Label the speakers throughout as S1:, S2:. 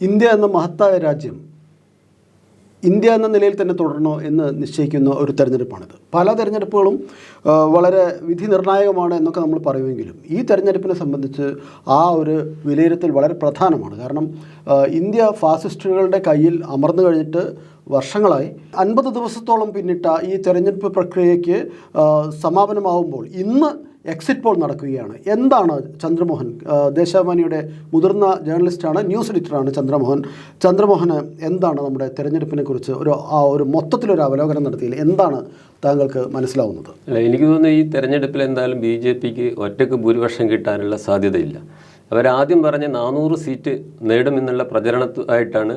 S1: India എന്ന മഹത്തായ രാജ്യം ഇന്ത്യ എന്ന നിലയിൽ തന്നെ തുടരണോ എന്ന് നിശ്ചയിക്കുന്ന ഒരു തെരഞ്ഞെടുപ്പാണിത്. പല തെരഞ്ഞെടുപ്പുകളും വളരെ വിധി നിർണായകമാണ് എന്നൊക്കെ നമ്മൾ പറയുമെങ്കിലും ഈ തെരഞ്ഞെടുപ്പിനെ സംബന്ധിച്ച് ആ ഒരു വിലയിരുത്തൽ വളരെ പ്രധാനമാണ്. കാരണം ഇന്ത്യ ഫാസിസ്റ്റുകളുടെ കയ്യിൽ അമർന്നു കഴിഞ്ഞിട്ട് വർഷങ്ങളായി. അൻപത് ദിവസത്തോളം പിന്നിട്ട ഈ തെരഞ്ഞെടുപ്പ് പ്രക്രിയയ്ക്ക് സമാപനമാവുമ്പോൾ ഇന്ന് എക്സിറ്റ് പോൾ നടക്കുകയാണ്. എന്താണ് ചന്ദ്രമോഹൻ? ദേശാഭിമാനിയുടെ മുതിർന്ന ജേർണലിസ്റ്റാണ് ന്യൂസ് എഡിറ്ററാണ് ചന്ദ്രമോഹൻ. ചന്ദ്രമോഹന് എന്താണ് നമ്മുടെ തെരഞ്ഞെടുപ്പിനെ കുറിച്ച് ഒരു ആ ഒരു മൊത്തത്തിലൊരു അവലോകനം നടത്തിയിൽ എന്താണ് താങ്കൾക്ക് മനസ്സിലാവുന്നത്?
S2: എനിക്ക് തോന്നുന്നു ഈ തെരഞ്ഞെടുപ്പിൽ എന്തായാലും ബി ജെ പിക്ക് ഒറ്റയ്ക്ക് ഭൂരിപക്ഷം കിട്ടാനുള്ള സാധ്യതയില്ല. അവരാദ്യം പറഞ്ഞ നാനൂറ് സീറ്റ് നേടുമെന്നുള്ള പ്രചരണമായിട്ടാണ്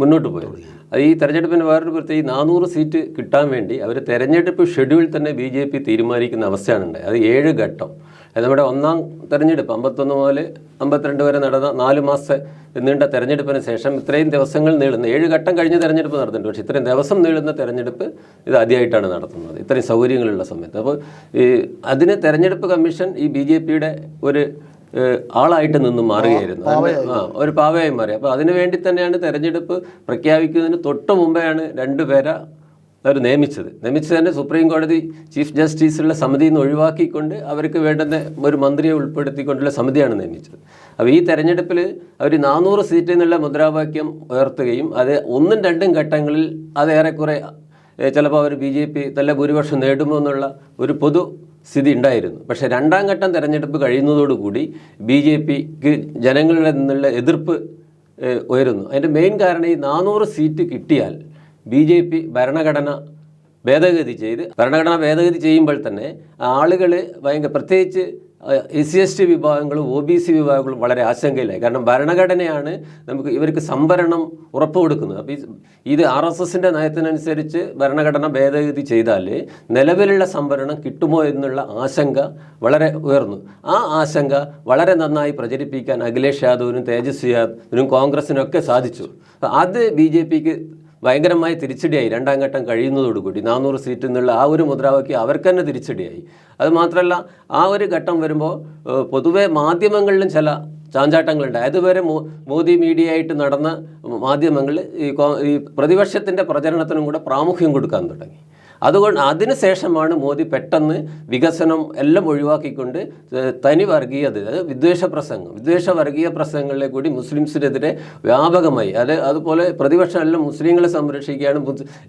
S2: മുന്നോട്ട് പോയത്. അത് ഈ തെരഞ്ഞെടുപ്പിന് വേറൊരു പ്രത്യേക നാനൂറ് സീറ്റ് കിട്ടാൻ വേണ്ടി അവർ തെരഞ്ഞെടുപ്പ് ഷെഡ്യൂളിൽ തന്നെ ബി ജെ പി തീരുമാനിക്കുന്ന അവസ്ഥയാണുണ്ടായത് അത് ഏഴ് ഘട്ടം. നമ്മുടെ ഒന്നാം തെരഞ്ഞെടുപ്പ് അമ്പത്തൊന്ന് മുതൽ അമ്പത്തിരണ്ട് വരെ നടന്ന നാല് മാസം നീണ്ട തെരഞ്ഞെടുപ്പിന് ശേഷം ഇത്രയും ദിവസങ്ങൾ നീളുന്ന ഏഴ് ഘട്ടം കഴിഞ്ഞ തെരഞ്ഞെടുപ്പ് നടത്തുന്നുണ്ട് പക്ഷേ ഇത്രയും ദിവസം നീളുന്ന തെരഞ്ഞെടുപ്പ് ഇത് ആദ്യമായിട്ടാണ് നടത്തുന്നത്. ഇത്രയും സൗകര്യങ്ങളുള്ള സമയത്ത്. അപ്പോൾ ഈ അതിന് തെരഞ്ഞെടുപ്പ് കമ്മീഷൻ ഈ ബി ഒരു ആളായിട്ട് നിന്നും മാറുകയായിരുന്നു. ആ ഒരു പാവയായി മാറി. അപ്പോൾ അതിനു വേണ്ടി തന്നെയാണ് തെരഞ്ഞെടുപ്പ് പ്രഖ്യാപിക്കുന്നതിന് തൊട്ട് മുമ്പെയാണ് രണ്ടുപേരെ അവർ നിയമിച്ചത്. നിയമിച്ചത് തന്നെ സുപ്രീം കോടതി ചീഫ് ജസ്റ്റിസുള്ള സമിതിയിൽ നിന്ന് ഒഴിവാക്കിക്കൊണ്ട് അവർക്ക് വേണ്ടുന്ന ഒരു മന്ത്രിയെ ഉൾപ്പെടുത്തിക്കൊണ്ടുള്ള സമിതിയാണ് നിയമിച്ചത്. അപ്പോൾ ഈ തെരഞ്ഞെടുപ്പിൽ അവർ നാനൂറ് സീറ്റിൽ നിന്നുള്ള മുദ്രാവാക്യം ഉയർത്തുകയും അത് ഒന്നും രണ്ടും ഘട്ടങ്ങളിൽ അത് ഏറെക്കുറെ ചിലപ്പോൾ അവർ ബി ജെ പി നല്ല ഭൂരിപക്ഷം നേടുമോ എന്നുള്ള ഒരു പൊതു സ്ഥിതി ഉണ്ടായിരുന്നു. പക്ഷേ രണ്ടാം ഘട്ടം തെരഞ്ഞെടുപ്പ് കഴിയുന്നതോടുകൂടി ബി ജെ പിക്ക് ജനങ്ങളുടെ നിന്നുള്ള എതിർപ്പ് ഉയരുന്നു. അതിന്റെ മെയിൻ കാരണം ഈ നാനൂറ് സീറ്റ് കിട്ടിയാൽ ബി ജെ പി ഭരണഘടന ഭേദഗതി ചെയ്ത് ഭരണഘടന ഭേദഗതി ചെയ്യുമ്പോൾ തന്നെ ആളുകൾ ഭയങ്കര പ്രത്യേകിച്ച് എസ് സി എസ് ടി വിഭാഗങ്ങളും ഒ ബി സി വിഭാഗങ്ങളും വളരെ ആശങ്കയിലായി. കാരണം ഭരണഘടനയാണ് നമുക്ക് ഇവർക്ക് സംവരണം ഉറപ്പ് കൊടുക്കുന്നത്. അപ്പോൾ ഇത് ആർ എസ് എസിന്റെ നയത്തിനനുസരിച്ച് ഭരണഘടന ഭേദഗതി ചെയ്താൽ നിലവിലുള്ള സംവരണം കിട്ടുമോ എന്നുള്ള ആശങ്ക വളരെ ഉയർന്നു. ആ ആശങ്ക വളരെ നന്നായി പ്രചരിപ്പിക്കാൻ അഖിലേഷ് യാദവിനും തേജസ്വി യാദവിനും കോൺഗ്രസിനും ഒക്കെ സാധിച്ചു. അത് ബി ജെ പിക്ക് ഭയങ്കരമായ തിരിച്ചടിയായി. രണ്ടാം ഘട്ടം കഴിയുന്നതോടുകൂടി നാനൂറ് സീറ്റ് എന്നുള്ള ആ ഒരു മുദ്രാവാക്യം അവർക്ക് തന്നെ തിരിച്ചടിയായി. അതുമാത്രമല്ല ആ ഒരു ഘട്ടം വരുമ്പോൾ പൊതുവെ മാധ്യമങ്ങളിലും ചില ചാഞ്ചാട്ടങ്ങളുണ്ട്. അതുവരെ മോദി മീഡിയ ആയിട്ട് നടന്ന മാധ്യമങ്ങൾ ഈ പ്രതിപക്ഷത്തിന്റെ പ്രചരണത്തിനും കൂടെ പ്രാമുഖ്യം കൊടുക്കാൻ തുടങ്ങി. അതുകൊണ്ട് അതിനുശേഷമാണ് മോദി പെട്ടെന്ന് വികസനം എല്ലാം ഒഴിവാക്കിക്കൊണ്ട് തനി വർഗീയത വിദ്വേഷ പ്രസംഗം വിദ്വേഷ വർഗീയ പ്രസംഗങ്ങളിലെ കൂടി മുസ്ലിംസിനെതിരെ വ്യാപകമായി അത് അതുപോലെ പ്രതിപക്ഷം എല്ലാം മുസ്ലിങ്ങളെ സംരക്ഷിക്കുകയാണ്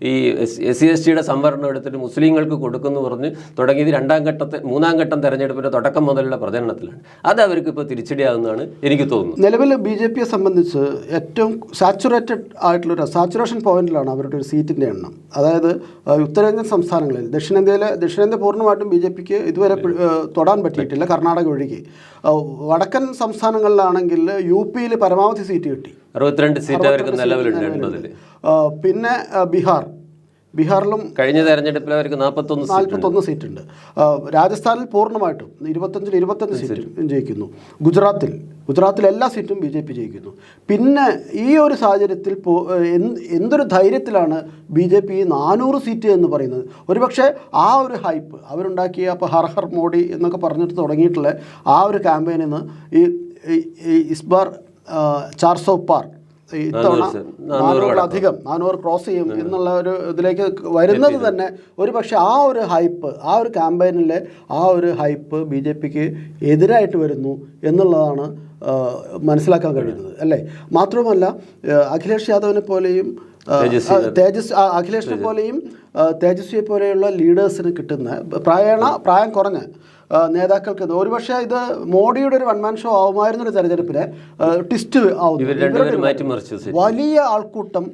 S2: ഈ എസ് സി എസ് ടിയുടെ സംവരണം എടുത്തിട്ട് മുസ്ലിങ്ങൾക്ക് കൊടുക്കുന്നു പറഞ്ഞ് തുടങ്ങിയത് രണ്ടാം ഘട്ടത്തെ മൂന്നാം ഘട്ടം തെരഞ്ഞെടുപ്പിന്റെ തുടക്കം മുതലുള്ള പ്രചരണത്തിലാണ്. അത് അവർക്ക് ഇപ്പോൾ തിരിച്ചടിയാകുന്നതാണ് എനിക്ക് തോന്നുന്നത്.
S1: നിലവിൽ ബി ജെ പിയെ സംബന്ധിച്ച് ഏറ്റവും സാച്ചുറേറ്റഡ് ആയിട്ടുള്ളൊരു സാച്ചുറേഷൻ പോയിന്റിലാണ് അവരുടെ ഒരു സീറ്റിന്റെ എണ്ണം. അതായത് ആ, ഉത്തരേന്ത്യൻ സംസ്ഥാനങ്ങളിൽ ദക്ഷിണേന്ത്യയിലെ ദക്ഷിണേന്ത്യ പൂർണമായിട്ടും ബി ജെ പിക്ക് ഇതുവരെ തൊടാൻ പറ്റിയിട്ടില്ല കർണാടക ഒഴികെ. വടക്കൻ സംസ്ഥാനങ്ങളിലാണെങ്കിൽ യു പിയിൽ പരമാവധി സീറ്റ് കിട്ടി.
S2: അറുപത്തിരണ്ട് സീറ്റ് അവർക്ക് നിലവിലുണ്ട്
S1: പിന്നെ ബീഹാർ. ബീഹാറിലും
S2: കഴിഞ്ഞ തെരഞ്ഞെടുപ്പിൽ അവർക്ക് നാൽപ്പത്തൊന്ന് സീറ്റ്
S1: നാൽപ്പത്തൊന്ന് സീറ്റുണ്ട്. രാജസ്ഥാനിൽ പൂർണമായിട്ടും ഇരുപത്തഞ്ചിൽ ഇരുപത്തഞ്ച് സീറ്റ് ജയിക്കുന്നു. ഗുജറാത്തിൽ ഗുജറാത്തിൽ എല്ലാ സീറ്റും ബി ജെ പി ജയിക്കുന്നു. പിന്നെ ഈ ഒരു സാഹചര്യത്തിൽ എന്തൊരു ധൈര്യത്തിലാണ് ബി ജെ പി നാനൂറ് സീറ്റ് എന്ന് പറയുന്നത്? ഒരുപക്ഷെ ആ ഒരു ഹൈപ്പ് അവരുണ്ടാക്കിയ അപ്പോൾ ഹർ ഹർ മോഡി എന്നൊക്കെ പറഞ്ഞിട്ട് തുടങ്ങിയിട്ടുള്ള ആ ഒരു ക്യാമ്പയിനിൽ നിന്ന് ഈ ഇസ്ബാർ ചാർ സോ പാർ ഈ ഇത്തവണ
S2: നാനൂറ്
S1: നാനൂറിലധികം നാനൂറ് ക്രോസ് ചെയ്യും എന്നുള്ള ഒരു ഇതിലേക്ക് വരുന്നത് തന്നെ ഒരു പക്ഷേ ആ ഒരു ഹൈപ്പ് ആ ഒരു ക്യാമ്പയിനിലെ ആ ഒരു ഹൈപ്പ് ബി ജെ പിക്ക് എതിരായിട്ട് വരുന്നു എന്നുള്ളതാണ് മനസ്സിലാക്കാൻ കഴിയുന്നത് അല്ലേ? മാത്രമല്ല അഖിലേഷ് യാദവിനെ പോലെയും തേജസ് അഖിലേഷിനെ പോലെയും തേജസ്വിയെ പോലെയുള്ള ലീഡേഴ്സിന് കിട്ടുന്ന പ്രായണ പ്രായം കുറഞ്ഞ നേതാക്കൾക്ക് ഒരുപക്ഷെ ഇത് മോഡിയുടെ ഒരു വൺമാൻ ഷോ ആവുമായിരുന്ന ഒരു തെരഞ്ഞെടുപ്പിനെ ട്വിസ്റ്റ് ആവുന്നു. വലിയ ആൾക്കൂട്ടം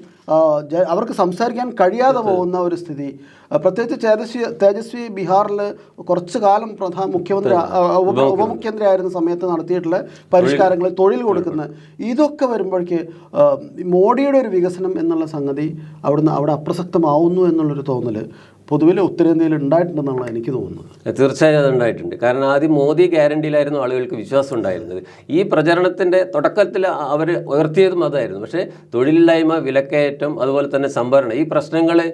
S1: അവർക്ക് സംസാരിക്കാൻ കഴിയാതെ പോകുന്ന ഒരു സ്ഥിതി. പ്രത്യേകിച്ച് തേജസ്വി തേജസ്വി ബീഹാറിൽ കുറച്ചു കാലം പ്രധാന മുഖ്യമന്ത്രി ഉപമുഖ്യമന്ത്രി ആയിരുന്ന സമയത്ത് നടത്തിയിട്ടുള്ള പരിഷ്കാരങ്ങൾ തൊഴിൽ കൊടുക്കുന്ന ഇതൊക്കെ വരുമ്പോഴേക്ക് മോഡിയുടെ ഒരു വികസനം എന്നുള്ള സംഗതി അവിടുന്ന് അവിടെ അപ്രസക്തമാവുന്നു എന്നുള്ളൊരു തോന്നൽ പൊതുവിൽ ഉത്തരേന്ത്യയിൽ ഉണ്ടായിട്ടുണ്ടെന്നാണ് എനിക്ക് തോന്നുന്നത്.
S2: തീർച്ചയായും അത് ഉണ്ടായിട്ടുണ്ട്. കാരണം ആദ്യം മോദി ഗ്യാരണ്ടിയിലായിരുന്നു ആളുകൾക്ക് വിശ്വാസം ഉണ്ടായിരുന്നത്. ഈ പ്രചരണത്തിന്റെ തുടക്കത്തിൽ അവർ ഉയർത്തിയതും അതായിരുന്നു. പക്ഷേ തൊഴിലില്ലായ്മ വിലക്കയറ്റം അതുപോലെ തന്നെ സംഭരണം ഈ പ്രശ്നങ്ങളെ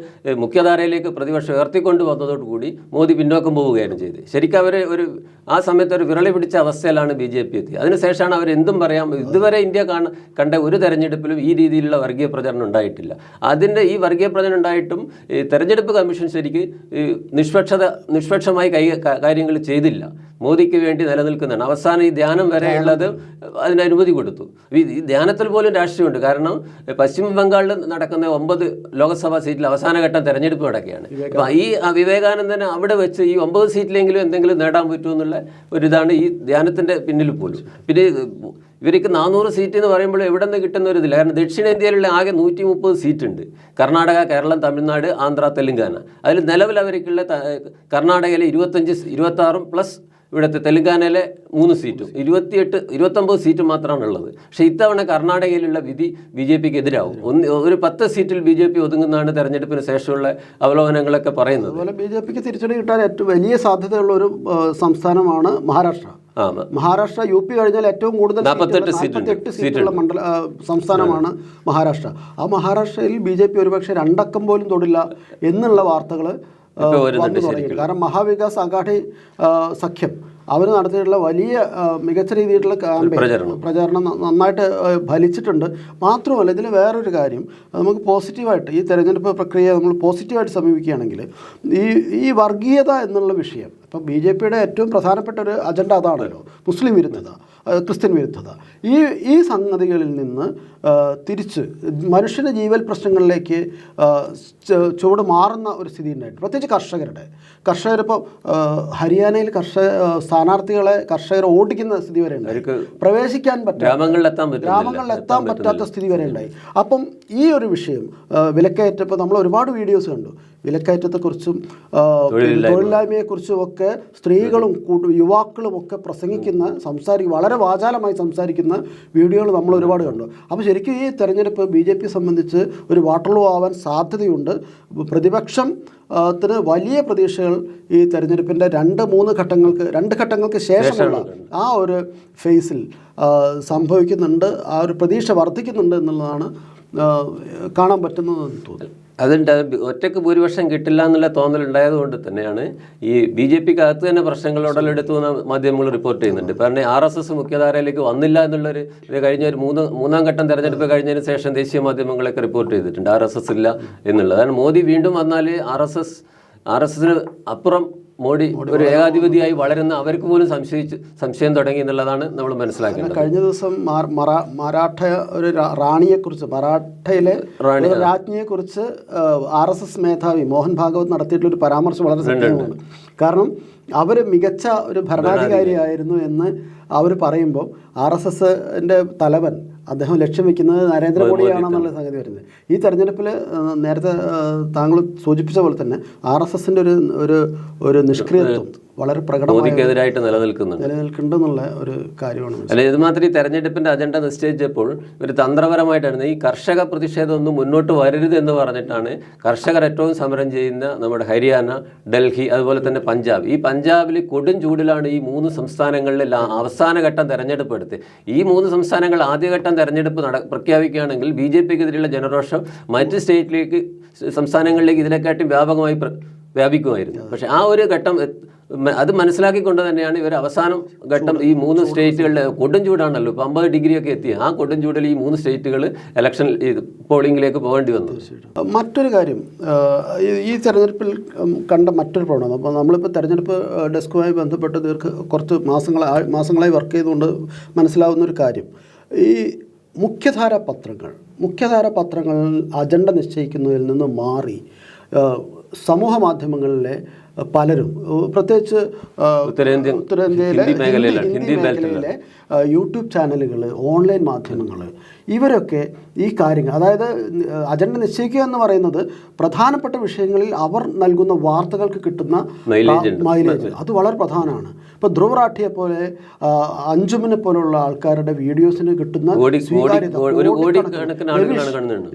S2: മുഖ്യധാരയിലേക്ക് പ്രതിപക്ഷം ഉയർത്തിക്കൊണ്ട് വന്നതോടുകൂടി മോദി പിന്നോക്കം പോവുകയാണ് ചെയ്തത്. ശരിക്കും അവർ ഒരു ആ സമയത്ത് ഒരു വിരളി പിടിച്ച അവസ്ഥയിലാണ് ബി ജെ പി എത്തിയത്. അതിനുശേഷമാണ് അവർ എന്തും പറയാം. ഇതുവരെ ഇന്ത്യ കാണ കണ്ട ഒരു തെരഞ്ഞെടുപ്പിലും ഈ രീതിയിലുള്ള വർഗീയ പ്രചരണം ഉണ്ടായിട്ടില്ല. അതിന്റെ ഈ വർഗീയ പ്രചരണം ഉണ്ടായിട്ടും തെരഞ്ഞെടുപ്പ് കമ്മീഷൻ ശരിക്ക് നിഷ്പക്ഷത നിഷ്പക്ഷമായി കൈ കാര്യങ്ങൾ ചെയ്തില്ല. മോദിക്ക് വേണ്ടി നിലനിൽക്കുന്നതാണ്. അവസാനം ഈ ധ്യാനം വരെയുള്ളത് അതിന് അനുമതി കൊടുത്തു. ഈ ധ്യാനത്തിൽ പോലും രാഷ്ട്രീയമുണ്ട്. കാരണം പശ്ചിമ ബംഗാളിൽ നടക്കുന്ന ഒമ്പത് ലോക്സഭാ സീറ്റിൽ അവസാനഘട്ടം തെരഞ്ഞെടുപ്പ് നടക്കുകയാണ്. അപ്പം ഈ വിവേകാനന്ദന് അവിടെ വെച്ച് ഈ ഒമ്പത് സീറ്റിലെങ്കിലും എന്തെങ്കിലും നേടാൻ പറ്റുമെന്നുള്ള ഇതാണ് ഈ ധ്യാനത്തിന്റെ പിന്നിൽ പോലും. പിന്നെ ഇവർക്ക് നാനൂറ് സീറ്റ് എന്ന് പറയുമ്പോൾ എവിടെ നിന്ന് കിട്ടുന്ന ഒരു ഇതില്ല കാരണം ദക്ഷിണേന്ത്യയിലുള്ള ആകെ നൂറ്റി മുപ്പത് സീറ്റ് ഉണ്ട്. കർണാടക കേരളം തമിഴ്നാട് ആന്ധ്ര തെലുങ്കാന. അതിൽ നിലവിൽ അവർക്കുള്ള കർണാടകയിലെ ഇരുപത്തഞ്ച് ഇരുപത്താറും പ്ലസ് ഇവിടുത്തെ തെലുങ്കാനയിലെ മൂന്ന് സീറ്റും ഇരുപത്തിയെട്ട് ഇരുപത്തൊമ്പത് സീറ്റ് മാത്രമാണ് ഉള്ളത്. പക്ഷേ ഇത്തവണ കർണാടകയിലുള്ള വിധി ബി ജെ പിക്ക് എതിരാവും. ഒന്ന് ഒരു പത്ത് സീറ്റിൽ ബി ജെ പി ഒതുങ്ങുന്നതാണ് തെരഞ്ഞെടുപ്പിന് ശേഷമുള്ള അവലോകനങ്ങളൊക്കെ പറയുന്നത്.
S1: അതുപോലെ ബി ജെ പിക്ക് തിരിച്ചടി കിട്ടാൻ ഏറ്റവും വലിയ സാധ്യതയുള്ള ഒരു സംസ്ഥാനമാണ് മഹാരാഷ്ട്ര. മഹാരാഷ്ട്ര യു പി കഴിഞ്ഞാൽ ഏറ്റവും കൂടുതൽ
S2: നാൽപ്പത്തെട്ട്
S1: സീറ്റുള്ള- മണ്ഡല സംസ്ഥാനമാണ് മഹാരാഷ്ട്ര. ആ മഹാരാഷ്ട്രയിൽ ബി ജെ പി ഒരുപക്ഷെ രണ്ടക്കം പോലും തൊടില്ല എന്നുള്ള വാർത്തകൾ കാരണം മഹാവികാസ് അഘാടി സഖ്യം. അവർ നടത്തിയിട്ടുള്ള വലിയ മികച്ച രീതിയിലുള്ള ക്യാമ്പയിൻ
S2: പ്രചാരണം.
S1: നന്നായിട്ട് ഫലിച്ചിട്ടുണ്ട്. മാത്രമല്ല ഇതിൽ വേറൊരു കാര്യം. നമുക്ക് പോസിറ്റീവായിട്ട് ഈ തെരഞ്ഞെടുപ്പ് പ്രക്രിയ നമ്മൾ പോസിറ്റീവായിട്ട് സമീപിക്കുകയാണെങ്കിൽ ഈ ഈ വർഗീയത എന്നുള്ള വിഷയം ഇപ്പം ബി ജെ പിയുടെ ഏറ്റവും പ്രധാനപ്പെട്ട ഒരു അജണ്ട അതാണല്ലോ മുസ്ലിം വിരുദ്ധത ക്രിസ്ത്യൻ വിരുദ്ധത. ഈ ഈ സംഗതികളിൽ നിന്ന് തിരിച്ച് മനുഷ്യന്റെ ജീവൽ പ്രശ്നങ്ങളിലേക്ക് ചുവട് മാറുന്ന ഒരു സ്ഥിതി ഉണ്ടായിട്ടുണ്ട്. പ്രത്യേകിച്ച് കർഷകരുടെ. കർഷകരിപ്പോൾ ഹരിയാനയിൽ കർഷക സ്ഥാനാർത്ഥികളെ കർഷകർ ഓടിക്കുന്ന സ്ഥിതി വരെ ഉണ്ടായി. പ്രവേശിക്കാൻ
S2: ഗ്രാമങ്ങളിൽ എത്താൻ
S1: പറ്റാത്ത സ്ഥിതി വരെ ഉണ്ടായി. അപ്പം ഈ ഒരു വിഷയം വിലക്കയറ്റപ്പോൾ നമ്മൾ ഒരുപാട് വീഡിയോസ് കണ്ടു. വിലക്കയറ്റത്തെക്കുറിച്ചും തൊഴിലില്ലായ്മയെക്കുറിച്ചും ഒക്കെ സ്ത്രീകളും യുവാക്കളും ഒക്കെ പ്രസംഗിക്കുന്ന സംസാരിക്കും വളരെ വാചാലമായി സംസാരിക്കുന്ന വീഡിയോകൾ നമ്മൾ ഒരുപാട് കണ്ടു. അപ്പോൾ ശരിക്കും ഈ തെരഞ്ഞെടുപ്പ് ബി ജെ പി സംബന്ധിച്ച് ഒരു വാട്ടർലോ ആവാൻ സാധ്യതയുണ്ട്. പ്രതിപക്ഷം ത്തിന് വലിയ പ്രതീക്ഷകൾ ഈ തെരഞ്ഞെടുപ്പിന്റെ രണ്ട് മൂന്ന് ഘട്ടങ്ങൾക്ക് രണ്ട് ഘട്ടങ്ങൾക്ക് ശേഷമുള്ള ആ ഒരു ഫേസിൽ സംഭവിക്കുന്നുണ്ട്. ആ ഒരു പ്രതീക്ഷ വർദ്ധിക്കുന്നുണ്ട് എന്നുള്ളതാണ് കാണാൻ പറ്റുന്നതെന്ന് തോന്നുന്നു.
S2: അതുണ്ട് അത് ഒറ്റയ്ക്ക് ഭൂരിപക്ഷം കിട്ടില്ല എന്നുള്ള തോന്നലുണ്ടായത് കൊണ്ട് തന്നെയാണ് ഈ ബി ജെ പിക്ക് അകത്ത് തന്നെ പ്രശ്നങ്ങൾ ഉടലെടുത്തു എന്ന് മാധ്യമങ്ങൾ റിപ്പോർട്ട് ചെയ്യുന്നുണ്ട്. കാരണം ആർ എസ് എസ് മുഖ്യധാരയിലേക്ക് വന്നില്ല എന്നുള്ളൊരു ഇത് കഴിഞ്ഞ ഒരു മൂന്ന് മൂന്നാം ഘട്ടം തെരഞ്ഞെടുപ്പ് കഴിഞ്ഞതിന് ശേഷം ദേശീയ മാധ്യമങ്ങളൊക്കെ റിപ്പോർട്ട് ചെയ്തിട്ടുണ്ട്. ആർ എസ് എസ് ഇല്ല എന്നുള്ളത്. കാരണം മോദി വീണ്ടും വന്നാൽ R S S R S എസിന് അപ്പുറം മോഡി ഒരു ഏകാധിപതിയായി വളരുന്ന അവർക്ക് പോലും സംശയിച്ച് സംശയം തുടങ്ങി എന്നുള്ളതാണ് നമ്മൾ മനസ്സിലാക്കുന്നത്
S1: കഴിഞ്ഞ ദിവസം മറാഠ ഒരു റാണിയെ റാണിയെക്കുറിച്ച് മറാഠയിലെ രാജ്ഞിയെക്കുറിച്ച് ആർ എസ് എസ് മേധാവി മോഹൻ ഭാഗവത് നടത്തിയിട്ടുള്ള ഒരു പരാമർശം വളരെ ശ്രദ്ധേയമാണ്. കാരണം അവർ മികച്ച ഒരു ഭരണാധികാരിയായിരുന്നു എന്ന് അവർ പറയുമ്പോൾ ആർ എസ് എസിന്റെ തലവൻ അദ്ദേഹം ലക്ഷ്യം വെക്കുന്നത് നരേന്ദ്രമോദിയാണെന്നുള്ള സംഗതി വരുന്നത്. ഈ തെരഞ്ഞെടുപ്പിൽ നേരത്തെ താങ്കൾ സൂചിപ്പിച്ച പോലെ തന്നെ ആർ എസ് എസിന്റെ ഒരു ഒരു ഒരു നിഷ്ക്രിയത്വം. വളരെ
S2: പ്രകടമായിട്ട് നിലനിൽക്കുന്നുണ്ട്.
S1: നിലനിൽക്കുന്നുണ്ടെന്നുള്ള ഒരു കാര്യമാണ്
S2: അല്ലെ ഇത് മാത്രം ഈ തെരഞ്ഞെടുപ്പിന്റെ അജണ്ട നിശ്ചയിച്ചപ്പോൾ ഒരു തന്ത്രപരമായിട്ടാണ് ഈ കർഷക പ്രതിഷേധം ഒന്നും മുന്നോട്ട് വരരുത് എന്ന് പറഞ്ഞിട്ടാണ് കർഷകർ ഏറ്റവും സമരം ചെയ്യുന്ന നമ്മുടെ ഹരിയാന ഡൽഹി അതുപോലെ തന്നെ പഞ്ചാബ്. ഈ പഞ്ചാബിൽ കൊടും ചൂടിലാണ് ഈ മൂന്ന് സംസ്ഥാനങ്ങളിൽ അവസാനഘട്ടം അവസാന ഘട്ടം തെരഞ്ഞെടുപ്പ് എടുത്ത്. ഈ മൂന്ന് സംസ്ഥാനങ്ങൾ ആദ്യഘട്ടം തെരഞ്ഞെടുപ്പ് നട പ്രഖ്യാപിക്കുകയാണെങ്കിൽ ബി ജെ പിക്കെതിരെയുള്ള ജനരോഷം മറ്റ് സ്റ്റേറ്റിലേക്ക് സംസ്ഥാനങ്ങളിലേക്ക് ഇതിനെക്കാട്ടും വ്യാപകമായി വ്യാപിക്കുമായിരുന്നു. പക്ഷെ ആ ഒരു ഘട്ടം അത് മനസ്സിലാക്കിക്കൊണ്ട് തന്നെയാണ് ഇവർ അവസാനം ഘട്ടം ഈ മൂന്ന് സ്റ്റേറ്റുകളിലെ കൊടും ചൂടാണല്ലോ. ഇപ്പോൾ അമ്പത് ഡിഗ്രി ഒക്കെ എത്തി ആ കൊടും ചൂടിൽ ഈ മൂന്ന് സ്റ്റേറ്റുകൾ ഇലക്ഷൻ പോളിംഗിലേക്ക് പോകേണ്ടി വന്നു.
S1: മറ്റൊരു കാര്യം ഈ- ഈ തെരഞ്ഞെടുപ്പിൽ കണ്ട മറ്റൊരു പ്രോബ്ലം. അപ്പോൾ നമ്മളിപ്പോൾ തെരഞ്ഞെടുപ്പ് ഡെസ്കുമായി ബന്ധപ്പെട്ട് ദീർഘ കുറച്ച് മാസങ്ങളായി മാസങ്ങളായി വർക്ക് ചെയ്തുകൊണ്ട് മനസ്സിലാവുന്ന ഒരു കാര്യം. ഈ മുഖ്യധാര പത്രങ്ങൾ മുഖ്യധാര പത്രങ്ങൾ അജണ്ട നിശ്ചയിക്കുന്നതിൽ നിന്ന് മാറി സമൂഹ മാധ്യമങ്ങളിലെ പലരും. പ്രത്യേകിച്ച്
S2: ഉത്തരേന്ത്യ
S1: ഉത്തരേന്ത്യയിലെ യൂട്യൂബ് ചാനലുകൾ ഓൺലൈൻ മാധ്യമങ്ങൾ ഇവരൊക്കെ ഈ കാര്യങ്ങൾ അതായത് അജണ്ട നിശ്ചയിക്കുക എന്ന് പറയുന്നത് പ്രധാനപ്പെട്ട വിഷയങ്ങളിൽ അവർ നൽകുന്ന വാർത്തകൾക്ക് കിട്ടുന്ന. മൈലേജ് അത് വളരെ പ്രധാനമാണ്. ഇപ്പോൾ ധ്രുവ് റാഠിയെ പോലെ അഞ്ചുമിനെ പോലുള്ള ആൾക്കാരുടെ വീഡിയോസിന് കിട്ടുന്ന രവീഷ്-.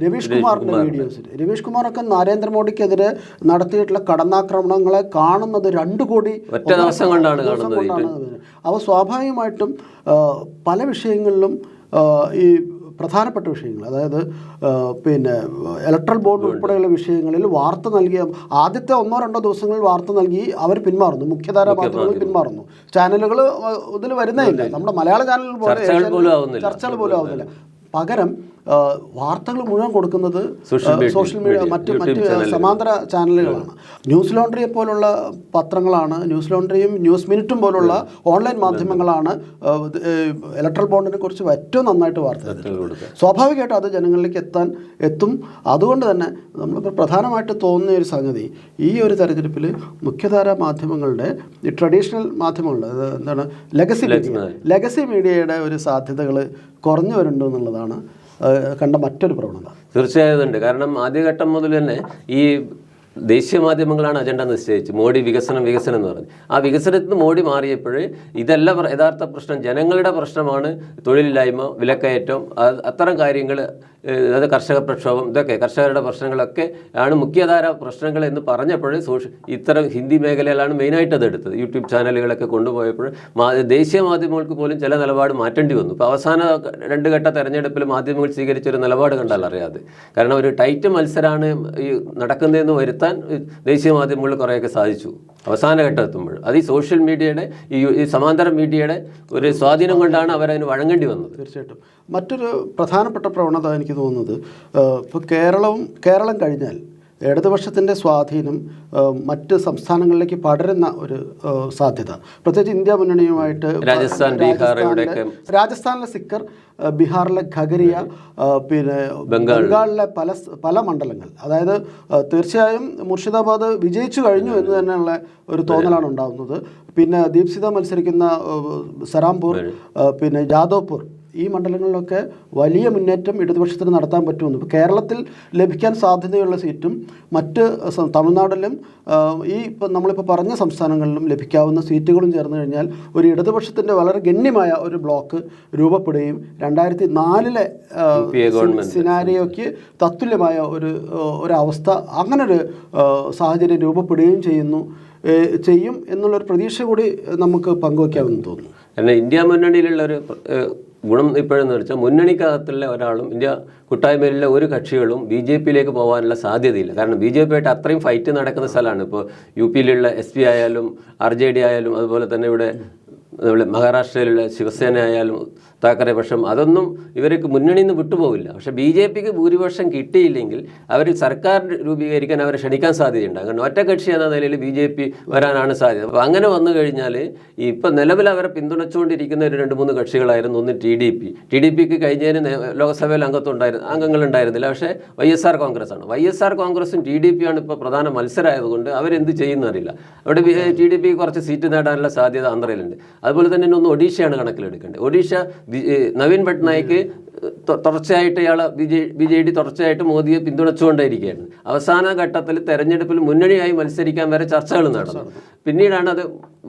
S1: വീഡിയോസിൽ കുമാറിന്റെ വീഡിയോസ് രവീഷ് കുമാറൊക്കെ നരേന്ദ്രമോദിക്കെതിരെ നടത്തിയിട്ടുള്ള കടന്നാക്രമണങ്ങളെ കാണുന്നത് രണ്ട് കോടി
S2: ദിവസം കൊണ്ടാണ് കാണുന്നത്
S1: അവ സ്വാഭാവികമായിട്ടും പല വിഷയങ്ങളിലും ഈ പ്രധാനപ്പെട്ട വിഷയങ്ങൾ. അതായത് പിന്നെ ഇലക്ട്രൽ ബോർഡ് ഉൾപ്പെടെയുള്ള വിഷയങ്ങളിൽ വാർത്ത നൽകിയ ആദ്യത്തെ ഒന്നോ രണ്ടോ ദിവസങ്ങളിൽ വാർത്ത നൽകി അവർ പിന്മാറുന്നു. മുഖ്യധാര മാധ്യമങ്ങൾ പിന്മാറുന്നു. ചാനലുകൾ ഇതിൽ വരുന്നേ ഇല്ല. നമ്മുടെ മലയാള ചാനലുകൾ പോലെ
S2: ചർച്ചകൾ പോലും ആവുന്നില്ല.
S1: പകരം വാർത്തകൾ മുഴുവൻ കൊടുക്കുന്നത് സോഷ്യൽ മീഡിയ മറ്റ് മറ്റ് സമാന്തര ചാനലുകളാണ്. ന്യൂസ് ലോണ്ടറിയെ പോലുള്ള പത്രങ്ങളാണ് ന്യൂസ് ലോണ്ടറിയും ന്യൂസ് മിനിറ്റും പോലുള്ള ഓൺലൈൻ മാധ്യമങ്ങളാണ് ഇലക്ട്രൽ ബോണ്ടിനെ കുറിച്ച് ഏറ്റവും നന്നായിട്ട് വാർത്ത. സ്വാഭാവികമായിട്ടും അത് ജനങ്ങളിലേക്ക് എത്താൻ എത്തും. അതുകൊണ്ട് തന്നെ നമ്മളിപ്പോൾ പ്രധാനമായിട്ട് തോന്നുന്ന ഒരു സംഗതി ഈ ഒരു തെരഞ്ഞെടുപ്പിൽ മുഖ്യധാര മാധ്യമങ്ങളുടെ ഈ ട്രഡീഷണൽ മാധ്യമങ്ങളുടെ എന്താണ് ലെഗസി മീഡിയ. ലെഗസി മീഡിയയുടെ ഒരു സാധ്യതകൾ കുറഞ്ഞു വരുന്നുണ്ട് എന്നുള്ളതാണ് കണ്ട മറ്റൊരു പ്രവണത.
S2: തീർച്ചയായും ഉണ്ട് കാരണം ആദ്യഘട്ടം മുതൽ തന്നെ ഈ ദേശീയ മാധ്യമങ്ങളാണ് അജണ്ട നിശ്ചയിച്ച്. മോഡി വികസനം വികസനം എന്ന് പറഞ്ഞു. ആ വികസനത്തിൽ നിന്ന് മോഡി മാറിയപ്പോൾ ഇതല്ല യഥാർത്ഥ പ്രശ്നം ജനങ്ങളുടെ പ്രശ്നമാണ്. തൊഴിലില്ലായ്മ വിലക്കയറ്റം അത്തരം കാര്യങ്ങൾ അത് കർഷക പ്രക്ഷോഭം ഇതൊക്കെ കർഷകരുടെ പ്രശ്നങ്ങളൊക്കെ ആണ് മുഖ്യധാര പ്രശ്നങ്ങൾ എന്ന് പറഞ്ഞപ്പോൾ സോഷ്യ ഇത്തരം ഹിന്ദി മേഖലയിലാണ് മെയിനായിട്ട് അത് എടുത്തത്. യൂട്യൂബ് ചാനലുകളൊക്കെ കൊണ്ടുപോയപ്പോൾ ദേശീയ മാധ്യമങ്ങൾക്ക് പോലും ചില നിലപാട് മാറ്റേണ്ടി വന്നു. ഇപ്പോൾ അവസാന രണ്ട് ഘട്ട തെരഞ്ഞെടുപ്പിൽ മാധ്യമങ്ങൾ സ്വീകരിച്ചൊരു നിലപാട് കണ്ടാൽ അറിയാതെ. കാരണം ഒരു ടൈറ്റ് മത്സരമാണ് ഈ നടക്കുന്നതെന്ന് വരുത്താൻ ദേശീയ മാധ്യമങ്ങൾ കുറേയൊക്കെ സാധിച്ചു അവസാന ഘട്ടം എത്തുമ്പോൾ. അത് ഈ സോഷ്യൽ മീഡിയയുടെ ഈ സമാന്തര മീഡിയയുടെ ഒരു സ്വാധീനം കൊണ്ടാണ് അവരതിന് വഴങ്ങേണ്ടി വന്നത്.
S1: തീർച്ചയായിട്ടും. മറ്റൊരു പ്രധാനപ്പെട്ട പ്രവണത എനിക്ക് തോന്നുന്നത്. ഇപ്പോൾ കേരളവും കേരളം കഴിഞ്ഞാൽ ഇടതുപക്ഷത്തിന്റെ സ്വാധീനം മറ്റ് സംസ്ഥാനങ്ങളിലേക്ക് പടരുന്ന ഒരു സാധ്യത. പ്രത്യേകിച്ച് ഇന്ത്യ മുന്നണിയുമായിട്ട്
S2: രാജസ്ഥാൻ, ബീഹാർ
S1: രാജസ്ഥാനിലെ- സിക്കർ ബീഹാറിലെ ഖഗരിയ പിന്നെ ബംഗാളിലെ പല പല മണ്ഡലങ്ങൾ. അതായത് തീർച്ചയായും മുർഷിദാബാദ് വിജയിച്ചു കഴിഞ്ഞു എന്ന് തന്നെയുള്ള ഒരു തോന്നലാണ് ഉണ്ടാകുന്നത് പിന്നെ ദീപ്സിത മത്സരിക്കുന്ന ആ, സരാംപൂർ പിന്നെ ജാദവ്പൂർ. ഈ മണ്ഡലങ്ങളിലൊക്കെ വലിയ മുന്നേറ്റം ഇടതുപക്ഷത്തിന് നടത്താൻ പറ്റുമെന്ന് ഇപ്പോൾ കേരളത്തിൽ ലഭിക്കാൻ സാധ്യതയുള്ള സീറ്റും മറ്റ് തമിഴ്നാടിലും തമിഴ്നാട്ടിലും ഈ ഇപ്പം നമ്മളിപ്പോൾ പറഞ്ഞ സംസ്ഥാനങ്ങളിലും ലഭിക്കാവുന്ന സീറ്റുകളും ചേർന്ന് കഴിഞ്ഞാൽ ഒരു ഇടതുപക്ഷത്തിന്റെ വളരെ ഗണ്യമായ ഒരു ബ്ലോക്ക് രൂപപ്പെടുകയും രണ്ടായിരത്തി നാലിലെ. സിനാരിയോയ്ക്ക് തത്തുല്യമായ ഒരു ഒരവസ്ഥ അങ്ങനൊരു സാഹചര്യം രൂപപ്പെടുകയും ചെയ്യുന്നു ചെയ്യും എന്നുള്ളൊരു പ്രതീക്ഷ കൂടി നമുക്ക് പങ്കുവയ്ക്കാമെന്ന് തോന്നുന്നു
S2: കാരണം ഇന്ത്യ മുന്നണിയിലുള്ള ഒരു ഗുണം ഇപ്പോഴെന്ന് വെച്ചാൽ മുന്നണിക്കകത്തുള്ള ഒരാളും ഇന്ത്യ കൂട്ടായ്മയിലെ ഒരു കക്ഷികളും ബി ജെ പിയിലേക്ക് പോകാനുള്ള സാധ്യതയില്ല. കാരണം ബി ജെ പി ആയിട്ട് അത്രയും ഫൈറ്റ് നടക്കുന്ന സ്ഥലമാണ്. ഇപ്പോൾ യു പിയിലുള്ള എസ് പി ആയാലും ആർ ജെ ഡി ആയാലും അതുപോലെ തന്നെ ഇവിടെ മഹാരാഷ്ട്രയിലുള്ള ശിവസേന ആയാലും താക്കറെ പക്ഷം അതൊന്നും ഇവർക്ക് മുന്നണിയിൽ നിന്ന് വിട്ടുപോകില്ല പക്ഷെ ബി ജെ പിക്ക് ഭൂരിപക്ഷം കിട്ടിയില്ലെങ്കിൽ അവർ സർക്കാർ രൂപീകരിക്കാൻ അവരെ ക്ഷണിക്കാൻ സാധ്യതയുണ്ട്. അങ്ങനെ ഒറ്റ കക്ഷി എന്ന നിലയിൽ ബി ജെ പി വരാനാണ് സാധ്യത. അപ്പോൾ അങ്ങനെ വന്നു കഴിഞ്ഞാൽ ഇപ്പം നിലവിൽ അവരെ പിന്തുണച്ചുകൊണ്ടിരിക്കുന്ന ഒരു രണ്ട് മൂന്ന് കക്ഷികളായിരുന്നു ഒന്ന് T D P. T D പിക്ക് കഴിഞ്ഞതിന് ലോക്സഭയിൽ അംഗത്വം ഉണ്ടായിരുന്നു അംഗങ്ങളുണ്ടായിരുന്നില്ല പക്ഷേ വൈ എസ് ആർ കോൺഗ്രസ് ആണ് വൈ എസ് ആർ കോൺഗ്രസും ടി ഡി പി ആണ് ഇപ്പോൾ പ്രധാന മത്സരമായതുകൊണ്ട് അവരെന്ത് ചെയ്യുന്നറിയില്ല അവിടെ ടി ഡി പി കുറച്ച് സീറ്റ് നേടാനുള്ള സാധ്യത ആന്ധ്രയിലുണ്ട്. അതുപോലെ തന്നെ ഒന്ന് ഒഡീഷയാണ് കണക്കിലെടുക്കേണ്ടത്. ഒഡീഷ ബി- ഏ, നവീൻ പട്നായിക്ക് തൊ- തുടർച്ചയായിട്ട് ഇയാൾ B J B J D തുടർച്ചയായിട്ട് മോദിയെ പിന്തുണച്ചുകൊണ്ടേയിരിക്കുകയാണ്. അവസാന ഘട്ടത്തിൽ തെരഞ്ഞെടുപ്പിൽ മുന്നണിയായി മത്സരിക്കാൻ വരെ ചർച്ചകൾ നടന്നു. പിന്നീടാണ് അത്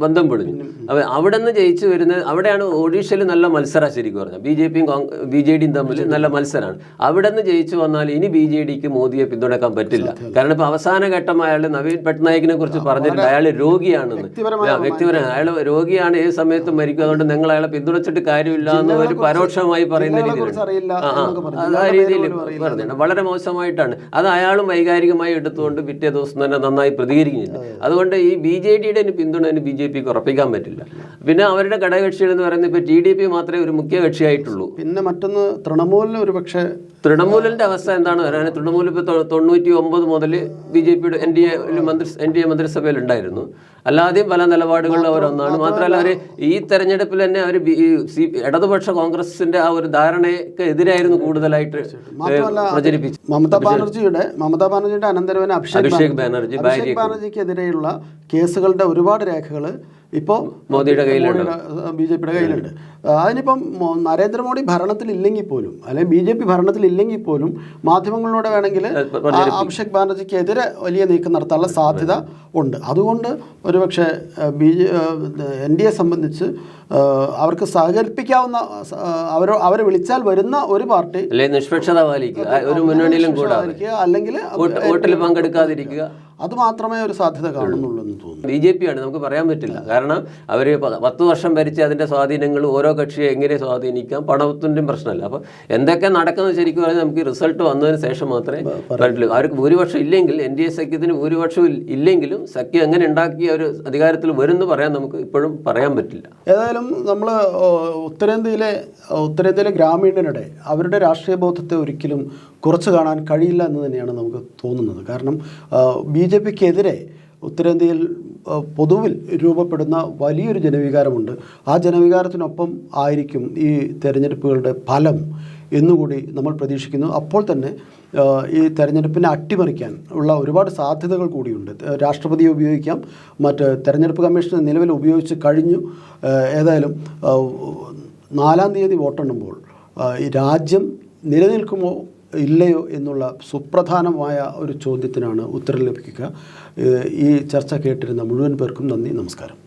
S2: ബന്ധം പൊളിഞ്ഞു. അപ്പൊ അവിടെ നിന്ന് ജയിച്ചു വരുന്നത് അവിടെയാണ് ഒഡീഷയിൽ നല്ല മത്സരം ശരിക്കും പറഞ്ഞത് ബി ജെ പിയും ബി ജെ ഡിയും തമ്മിൽ നല്ല മത്സരമാണ് അവിടെ നിന്ന് ജയിച്ചു വന്നാൽ ഇനി ബി ജെ ഡിക്ക് മോദിയെ പിന്തുണക്കാൻ പറ്റില്ല. കാരണം ഇപ്പൊ അവസാന ഘട്ടം അയാൾ നവീൻ പട്നായിക്കിനെ കുറിച്ച് പറഞ്ഞിട്ടുണ്ട്. അയാൾ രോഗിയാണെന്ന്.
S1: വ്യക്തിപരമായ
S2: വ്യക്തിപരമായി അയാൾ രോഗിയാണ് ഏത് സമയത്തും മരിക്കും. അതുകൊണ്ട് നിങ്ങൾ അയാളെ പിന്തുണച്ചിട്ട് കാര്യമില്ല എന്ന് ഒരു പരോക്ഷമായി പറയുന്ന രീതിയിലാണ്. ആ, ആ. രീതിയിൽ. പറഞ്ഞിട്ടുണ്ട്. വളരെ മോശമായിട്ടാണ്. അത് അയാളും വൈകാരികമായി എടുത്തുകൊണ്ട് പിറ്റേ ദിവസം തന്നെ നന്നായി പ്രതികരിക്കുന്നില്ല. അതുകൊണ്ട് ഈ ബി ജെ ഡിയുടെ പിന്തുണ ബി ജെ പിക്ക് ഉറപ്പിക്കാൻ പറ്റില്ല. പിന്നെ അവരുടെ ഘടകകക്ഷികൾ എന്ന് പറയുന്നത് ഇപ്പൊ ടി ഡി പി മാത്രമേ ഒരു മുഖ്യ കക്ഷിയായിട്ടുള്ളൂ
S1: പിന്നെ മറ്റൊന്ന് തൃണമൂലിന് ഒരു പക്ഷേ
S2: തൃണമൂലിന്റെ അവസ്ഥ എന്താണ്? പറയാൻ തൃണമൂൽ ഇപ്പോൾ തൊണ്ണൂറ്റി ഒമ്പത് മുതൽ ബി ജെ പിയുടെ എൻ ഡി എ മന്ത്രി എൻ ഡി എ മന്ത്രിസഭയിൽ ഉണ്ടായിരുന്നു അല്ലാതെയും പല നിലപാടുകളിൽ അവരൊന്നാണ്. മാത്രമല്ല അവർ ഈ തെരഞ്ഞെടുപ്പിൽ തന്നെ അവർ ഇടതുപക്ഷ കോൺഗ്രസിന്റെ ആ ഒരു ധാരണയ്ക്ക് എതിരായിരുന്നു കൂടുതലായിട്ട് പ്രചരിപ്പിച്ചു.
S1: മമതാ ബാനർജിയുടെ മമതാ ബാനർജിയുടെ അനന്തരവൻ അഭിഷേക്
S2: അഭിഷേക് ബാനർജി
S1: ബാനർജിക്കെതിരെയുള്ള കേസുകളുടെ ഒരുപാട് രേഖകൾ ഇപ്പോൾ
S2: മോദിയുടെ കയ്യിലുണ്ട്.
S1: ബി ജെ പിയുടെ കയ്യിലുണ്ട്. അതിനിപ്പം നരേന്ദ്രമോദി ഭരണത്തിലില്ലെങ്കിൽ പോലും അല്ലെങ്കിൽ ബി ജെ പി ഭരണത്തിലില്ലെങ്കിൽ പോലും മാധ്യമങ്ങളിലൂടെ വേണമെങ്കിൽ അഭിഷേക് ബാനർജിക്കെതിരെ വലിയ നീക്കം നടത്താനുള്ള സാധ്യത ഉണ്ട്. അതുകൊണ്ട് ഒരുപക്ഷെ B J N D A സംബന്ധിച്ച് അവർക്ക് സഹകരിപ്പിക്കാവുന്ന അവരോ അവരെ വിളിച്ചാൽ വരുന്ന ഒരു പാർട്ടി
S2: അല്ലെങ്കിൽ നിഷ്പക്ഷത പാലിക്കുക. ഒരു മുന്നണിയിലും കൂടാതെ.
S1: അല്ലെങ്കിൽ
S2: വോട്ടിൽ പങ്കെടുക്കാതിരിക്കുക.
S1: അത് മാത്രമേ ഒരു സാധ്യത കാണുന്നുള്ളൂ എന്ന് തോന്നുന്നു.
S2: ബി ജെ പി ആണ് നമുക്ക് പറയാൻ പറ്റില്ല. കാരണം അവർ പത്ത് വർഷം ഭരിച്ച് അതിന്റെ സ്വാധീനങ്ങൾ ഓരോ കക്ഷിയെ എങ്ങനെ സ്വാധീനിക്കാം പണത്തിന്റെയും പ്രശ്നമല്ല. അപ്പോൾ എന്തൊക്കെ നടക്കുന്നത് ശരിക്കും പറഞ്ഞാൽ നമുക്ക് റിസൾട്ട് വന്നതിന് ശേഷം മാത്രമേ പറ്റുള്ളൂ അവർക്ക് ഭൂരിപക്ഷം ഇല്ലെങ്കിൽ എൻ ഡി എ സഖ്യത്തിന് ഭൂരിപക്ഷം ഇല്ലെങ്കിലും സഖ്യം എങ്ങനെ ഉണ്ടാക്കി അവർ അധികാരത്തിൽ വരുമെന്ന് പറയാൻ നമുക്ക് ഇപ്പോഴും പറയാൻ പറ്റില്ല.
S1: ഏതായാലും നമ്മൾ ഉത്തരേന്ത്യയിലെ ഉത്തരേന്ത്യയിലെ ഗ്രാമീണരുടെ അവരുടെ രാഷ്ട്രീയ ബോധത്തെ ഒരിക്കലും കുറച്ച് കാണാൻ കഴിയില്ല എന്ന് തന്നെയാണ് നമുക്ക് തോന്നുന്നത്. കാരണം ബി ജെ പിക്കെതിരെ ഉത്തരേന്ത്യയിൽ പൊതുവിൽ രൂപപ്പെടുന്ന വലിയൊരു ജനവികാരമുണ്ട്. ആ ജനവികാരത്തിനൊപ്പം ആയിരിക്കും ഈ തെരഞ്ഞെടുപ്പുകളുടെ ഫലം എന്നുകൂടി നമ്മൾ പ്രതീക്ഷിക്കുന്നു. അപ്പോൾ തന്നെ ഈ തെരഞ്ഞെടുപ്പിനെ അട്ടിമറിക്കാൻ ഉള്ള ഒരുപാട് സാധ്യതകൾ കൂടിയുണ്ട്. രാഷ്ട്രപതിയെ ഉപയോഗിക്കാം മറ്റ് തെരഞ്ഞെടുപ്പ് കമ്മീഷൻ നിലവിൽ ഉപയോഗിച്ച് കഴിഞ്ഞു. ഏതായാലും നാലാം തീയതി വോട്ടെണ്ണുമ്പോൾ ഈ രാജ്യം നിലനിൽക്കുമോ ഇല്ലയോ എന്നുള്ള സുപ്രധാനമായ ഒരു ചോദ്യത്തിനാണ് ഉത്തരം ലഭിക്കുക. ഈ ചർച്ച കേട്ടിരുന്ന മുഴുവൻ പേർക്കും നന്ദി നമസ്കാരം.